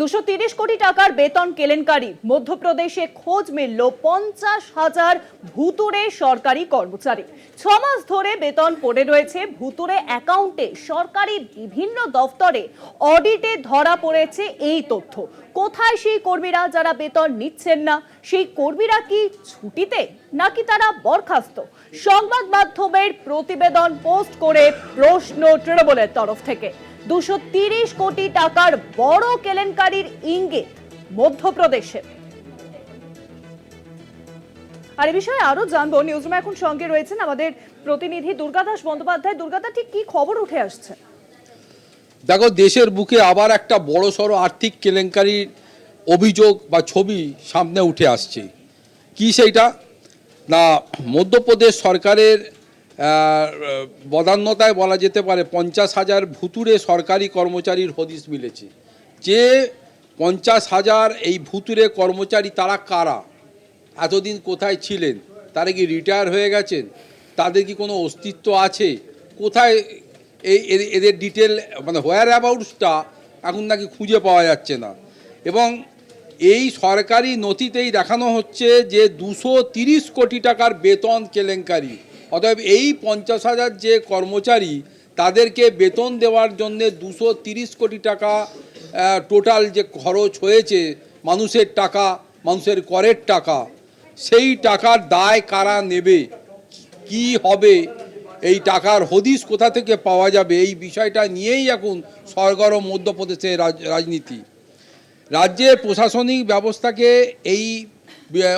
দুশো তিরিশ কোটি টাকার বেতন কেলেঙ্কারি। মধ্যপ্রদেশে খোঁজ মিলল পঞ্চাশ হাজার ভুতুরে সরকারি কর্মচারী। ছ মাস ধরে বেতন পড়ে রয়েছে ভুতুরে অ্যাকাউন্টে। সরকারি বিভিন্ন দফতরে অডিটে ধরা পড়েছে এই তথ্য। কোথায় সেই কর্মীরা যারা বেতন নিচ্ছেন না, সেই কর্মীরা কি ছুটিতে নাকি তারা বরখাস্ত? সংবাদ মাধ্যমের প্রতিবেদন পোস্ট করে প্রশ্ন তৃণমূলের তরফ থেকে। দুশো কোটি টাকার বড় কেলেঙ্কারির ইঙ্গিত মধ্যপ্রদেশে। আর এ বিষয়ে আরও জানব। নিউজরুমে এখন সঙ্গে রয়েছেন আমাদের প্রতিনিধি দুর্গাদাস বন্দ্যোপাধ্যায়। দুর্গাদা ঠিক কি খবর উঠে আসছে? দেখো, দেশের বুকে আবার একটা বড় সড়ো আর্থিক কেলেঙ্কারির অভিযোগ বা ছবি সামনে উঠে আসছে। কি সেইটা? না, মধ্যপ্রদেশ সরকারের বদান্যতায় বলা যেতে পারে পঞ্চাশ হাজার ভুতুরে সরকারি কর্মচারীর হদিস মিলেছে। যে পঞ্চাশ হাজার এই ভুতুরে কর্মচারী তারা কারা? এতদিন কোথায় ছিলেন? তারা কি রিটায়ার হয়ে গেছেন? তাদের কি কোনো অস্তিত্ব আছে? কোথায় এই এদের- ডিটেল মানে হোয়ার অ্যাবাউটসটা এখন নাকি খুঁজে পাওয়া যাচ্ছে না। এবং এই সরকারি নথিতেই দেখানো হচ্ছে যে দুশো কোটি টাকার বেতন কেলেঙ্কারি। অতএব এই পঞ্চাশ হাজার যে কর্মচারী, তাদেরকে বেতন দেওয়ার জন্য দুশো তিরিশ কোটি টাকা টোটাল যে খরচ হয়েছে, মানুষের টাকা, মানুষের করের টাকা, সেই টাকার দায় কারা নেবে? কি হবে? এই টাকার হদিস কোথা থেকে পাওয়া যাবে? এই বিষয়টা নিয়েই এখন সরগরম মধ্যপ্রদেশের রাজ- রাজনীতি। রাজ্যের প্রশাসনিক ব্যবস্থাকে এই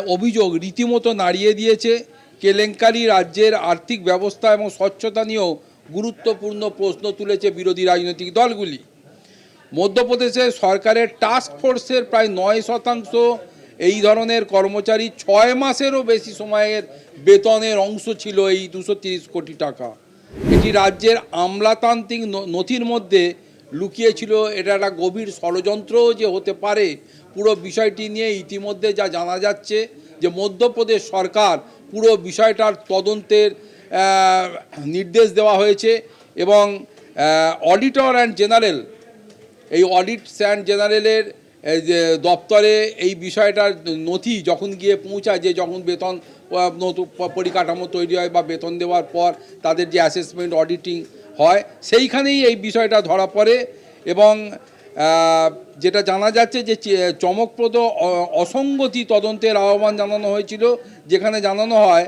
অভিযোগ রীতিমতো নাড়িয়ে দিয়েছে। কেলেঙ্কারি রাজ্যের আর্থিক ব্যবস্থা এবং স্বচ্ছতা নিয়েও গুরুত্বপূর্ণ প্রশ্ন তুলেছে বিরোধী রাজনৈতিক দলগুলি। মধ্যপ্রদেশের সরকারের টাস্ক ফোর্সের প্রায় নয় শতাংশ এই ধরনের কর্মচারী ছয় মাসেরও বেশি সময়ের বেতনের অংশ ছিল এই দুশো কোটি টাকা। এটি রাজ্যের আমলাতান্ত্রিক নথির মধ্যে লুকিয়ে ছিল এটা একটা গভীর ষড়যন্ত্রও যে হতে পারে, পুরো বিষয়টি নিয়ে ইতিমধ্যে যা জানা যাচ্ছে যে মধ্যপ্রদেশ সরকার পুরো বিষয়টার তদন্তের নির্দেশ দেওয়া হয়েছে এবং অডিটর অ্যান্ড জেনারেল এই অডিট অ্যান্ড জেনারেলের দপ্তরে এই বিষয়টার নথি যখন গিয়ে পৌঁছায় যে যখন বেতন পরিকাঠামো তৈরি হয় বা বেতন দেওয়ার পর তাদের যে অ্যাসেসমেন্ট অডিটিং হয়, সেইখানেই এই বিষয়টা ধরা পড়ে এবং যেটা জানা যাচ্ছে যে চমকপ্রদ অসঙ্গতি তদন্তের আহ্বান জানানো হয়েছিল, যেখানে জানানো হয়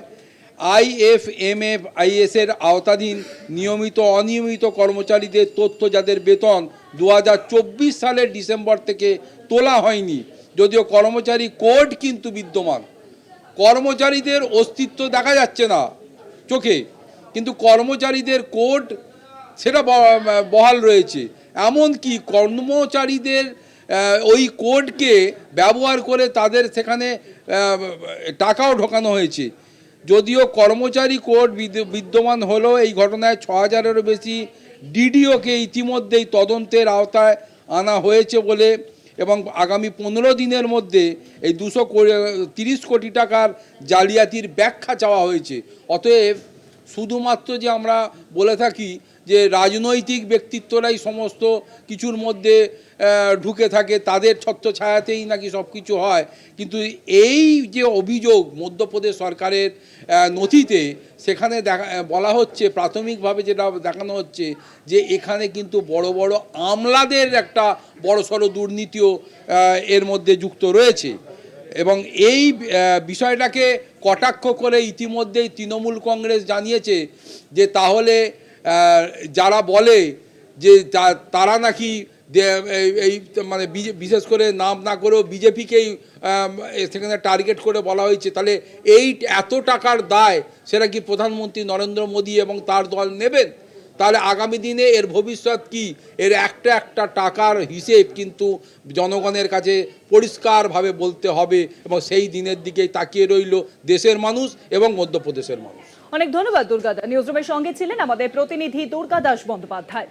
আইএফএমএফ আইএসের আওতাধীন নিয়মিত অনিয়মিত কর্মচারীদের তথ্য যাদের বেতন দু হাজার চব্বিশ সালের ডিসেম্বর থেকে তোলা হয়নি, যদিও কর্মচারী কোড কিন্তু বিদ্যমান। কর্মচারীদের অস্তিত্ব দেখা যাচ্ছে না চোখে, কিন্তু কর্মচারীদের কোড সেটা বহাল রয়েছে। এমনকি কর্মচারীদের ওই কোডকে ব্যবহার করে তাদের সেখানে টাকাও ঢোকানো হয়েছে। যদিও কর্মচারী কোড বিদ- বিদ্যমান হলেও এই ঘটনায় ছ হাজারেরও বেশি ডিডিওকে ইতিমধ্যেই তদন্তের আওতায় আনা হয়েছে বলে এবং আগামী পনেরো দিনের মধ্যে এই দুশো তিরিশ কোটি টাকার জালিয়াতির ব্যাখ্যা চাওয়া হয়েছে। অতএব শুধুমাত্র যে আমরা বলে থাকি যে রাজনৈতিক ব্যক্তিত্বরাই সমস্ত কিছুর মধ্যে ঢুকে থাকে, তাদের ছত্রছায়াতেই নাকি সব কিছু হয়। কিন্তু এই যে অভিযোগ মধ্যপ্রদেশ সরকারের নথিতে, সেখানে দেখা, বলা হচ্ছে, প্রাথমিকভাবে যেটা দেখানো হচ্ছে, যে এখানে কিন্তু বড় বড় আমলাদের একটা বড় সড়ো দুর্নীতিও এর মধ্যে যুক্ত রয়েছে। এবং এই বিষয়টাকে কটাক্ষ করে ইতিমধ্যেই তৃণমূল কংগ্রেস জানিয়েছে যে তাহলে যারা বলে যে তারা নাকি এই- মানে বিশেষ করে নাম না করেও বিজেপিকেই সেখানে টার্গেট করে বলা হয়েছে। তাহলে এই এত টাকার দায় সেটা কি প্রধানমন্ত্রী নরেন্দ্র মোদী এবং তার দল নেবেন? তাহলে আগামী দিনে এর ভবিষ্যৎ কি? এর একটা একটা টাকার হিসেব কিন্তু জনগণের কাছে পরিষ্কারভাবে বলতে হবে এবং সেই দিনের দিকেই তাকিয়ে রইল দেশের মানুষ এবং মধ্যপ্রদেশের মানুষ। অনেক ধন্যবাদ দুর্গাদা। নিউজরুমের সঙ্গে ছিলেন আমাদের প্রতিনিধি দুর্গা দাস বন্দ্যোপাধ্যায়।